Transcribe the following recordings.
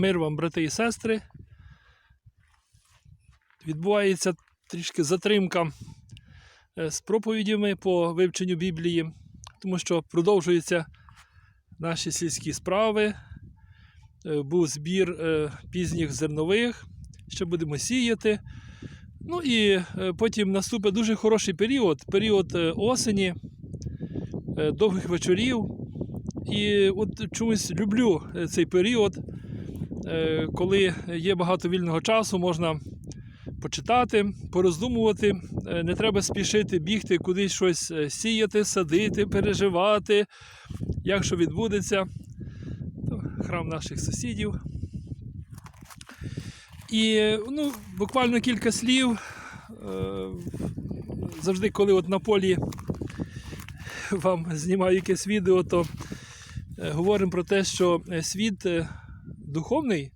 Мир вам, брати і сестри. Відбувається трішки затримка е, з проповідями по вивченню Біблії, тому що продовжуються наші сільські справи. Е, Був збір е, пізніх зернових, ще будемо сіяти. Ну і потім наступить дуже хороший період, період осені, довгих вечорів. І от чомусь люблю цей період, коли є багато вільного часу, можна почитати, пороздумувати. Е, Не треба спішити бігти, кудись щось е, сіяти, садити, переживати, як що відбудеться. Храм наших сусідів. І е, ну, буквально кілька слів. Е, Завжди, коли от на полі вам знімаю якесь відео, то е, говоримо про те, що е, світ е, духовний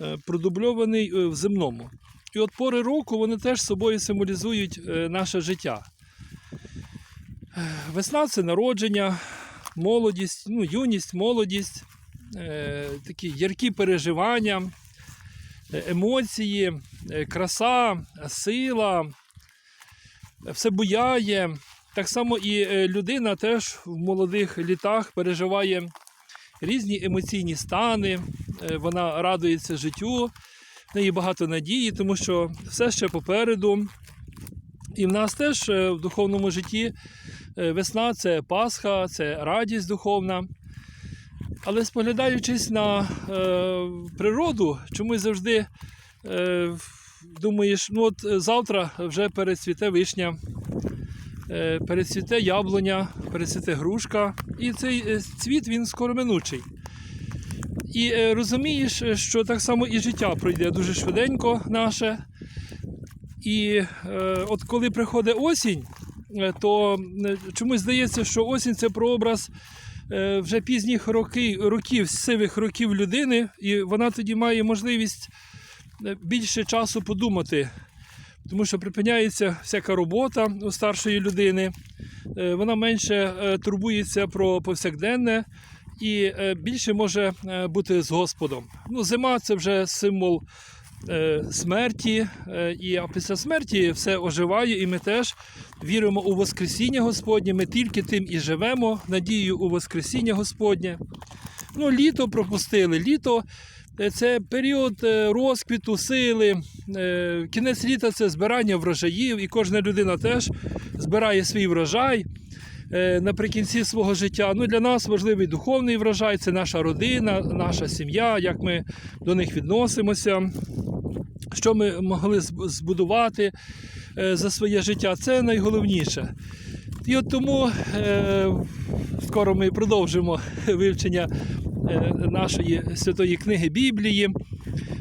е, продубльований е, в земному. І от пори року вони теж собою символізують е, наше життя. Весна це народження, молодість, ну, юність, молодість, такі яркі переживання, емоції, краса, сила, все буяє. Так само і людина теж в молодих літах переживає різні емоційні стани, е, вона радується життю, в неї багато надії, тому що все ще попереду. І в нас теж е, в духовному житті е, весна це Пасха, це радість духовна. Але споглядаючись на е, природу, чомусь завжди е, думаєш, ну от завтра вже перецвіте вишня, перецвіте яблуня, перецвіте грушка, і цей е, цвіт він скороминучий. І е, розумієш, е, що так само і життя пройде дуже швиденько наше. І е, от коли приходить осінь, е, то е, чомусь здається, що осінь це прообраз е, вже пізніх роки, років, сивих років людини, і вона тоді має можливість е, більше часу подумати, тому що припиняється всяка робота у старшої людини, е, вона менше е, турбується про повсякденне і е, більше може бути з Господом. Ну, зима це вже символ смерті, і а після смерті все оживає, і ми теж віримо у Воскресіння Господнє. Ми тільки тим і живемо, надією у Воскресіння Господнє. Ну, літо пропустили. Літо це період е, розквіту, сили. Е, Кінець літа це збирання врожаїв, і кожна людина теж збирає свій врожай е, наприкінці свого життя. Ну, для нас важливий духовний врожай це наша родина, наша сім'я, як ми до них відносимося, що ми могли збудувати е, за своє життя. Це найголовніше. І от тому е, скоро ми продовжимо вивчення е, нашої святої книги Біблії.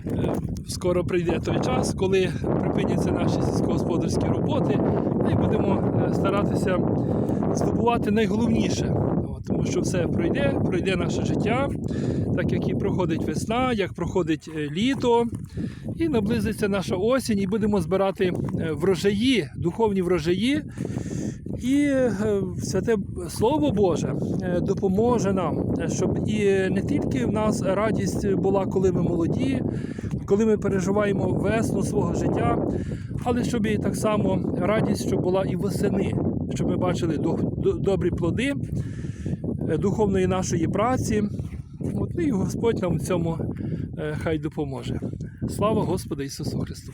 Е, Скоро прийде той час, коли припиняться наші сільськогосподарські роботи, і будемо е, старатися здобувати найголовніше. Тому що все пройде, пройде наше життя, так як і проходить весна, як проходить е, літо, і наблизиться наша осінь, і будемо збирати е, врожаї, духовні врожаї. І е, святе Слово Боже е, допоможе нам, щоб і не тільки в нас радість була, коли ми молоді, коли ми переживаємо весну свого життя, але щоб і так само радість, щоб була і восени, щоб ми бачили до- до- добрі плоди е, духовної нашої праці. От, і Господь нам в цьому хай допоможе. Слава Господу Ісусу Христу!